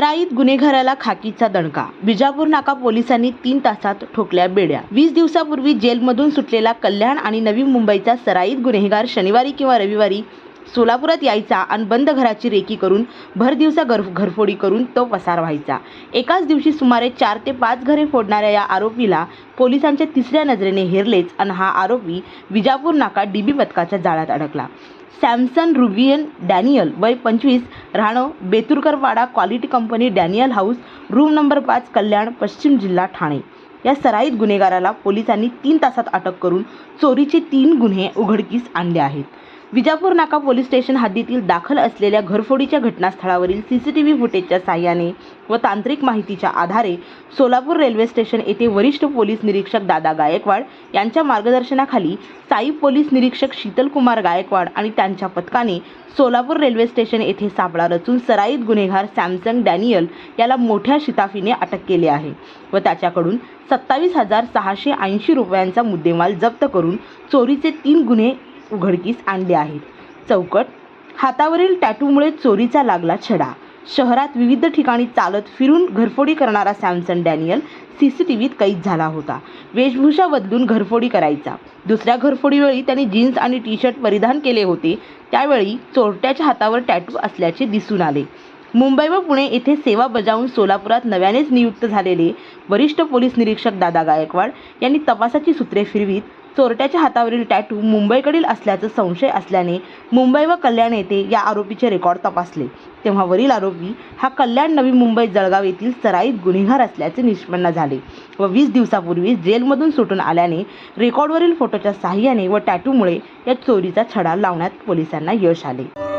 सराईत गुन्हेगाराला खाकीचा दणका. बिजापूर नाका पोलिसांनी तीन तासात ठोकल्या बेड्या. वीस दिवसापूर्वी जेलमधून सुटलेला कल्याण आणि नवी मुंबईचा सराईत गुन्हेगार शनिवारी किंवा रविवारी सोलापुरात यायचा आणि बंद घराची रेकी करून भर दिवसा घर घरफोडी करून तो पसार व्हायचा. एकाच दिवशी सुमारे चार ते पाच घरे फोडणाऱ्या या आरोपीला पोलिसांच्या तिसऱ्या नजरेने हेरलेच आणि हा आरोपी विजापूर नाका डीबी पथकाच्या जाळ्यात अडकला. सॅमसन रुबियन डॅनियल वय पंचवीस राहणं Beturkarwada quality company Daniel house room number पाच कल्याण पश्चिम जिल्हा ठाणे. या सराईत गुन्हेगाराला पोलिसांनी तीन तासात अटक करून चोरीचे तीन गुन्हे उघडकीस आणले आहेत. विजापूर नाका पोलीस स्टेशन हद्दीतील दाखल असलेल्या घरफोडीच्या घटनास्थळावरील सी सी टी व्ही फुटेजच्या सहाय्याने व तांत्रिक माहितीच्या आधारे सोलापूर रेल्वे स्टेशन येथे वरिष्ठ पोलीस निरीक्षक दादा गायकवाड यांच्या मार्गदर्शनाखाली साई पोलीस निरीक्षक शीतलकुमार गायकवाड आणि त्यांच्या पथकाने सोलापूर रेल्वे स्टेशन येथे सापळा रचून सराईत गुन्हेगार सॅमसंग डॅनियल याला मोठ्या शिताफीने अटक केले आहे व त्याच्याकडून सत्तावीस हजार सहाशे ऐंशी रुपयांचा मुद्देमाल जप्त करून चोरीचे तीन गुन्हे उघडकीस आणले आहेत. चौकट. हातावरील टॅटूमुळे चोरीचा लागला छडा. शहरात विविध ठिकाणी चालत फिरून घरफोडी करणारा Samson Daniel C C T व्हीत कैद झाला होता. वेशभूषा बदलून घरफोडी करायचा. दुसऱ्या घरफोडीवेळी त्याने जीन्स आणि टी शर्ट परिधान केले होते. त्यावेळी चोरट्याच्या हातावर टॅटू असल्याचे दिसून आले. मुंबई व पुणे येथे सेवा बजावून सोलापुरात नव्यानेच नियुक्त झालेले वरिष्ठ पोलीस निरीक्षक दादा गायकवाड यांनी तपासाची सूत्रे फिरवीत चोरट्याच्या हातावरील टॅटू मुंबईकडील असल्याचा संशय असल्याने मुंबई व कल्याण येथे या आरोपीचे रेकॉर्ड तपासले. तेव्हा वरील आरोपी हा कल्याण नवी मुंबई जळगाव येथील सराईत गुन्हेगार असल्याचे निष्पन्न झाले व वीस दिवसापूर्वी जेलमधून सुटून आल्याने रेकॉर्डवरील फोटोच्या साहाय्याने व टॅटूमुळे या चोरीचा छडा लावण्यात पोलिसांना यश आले.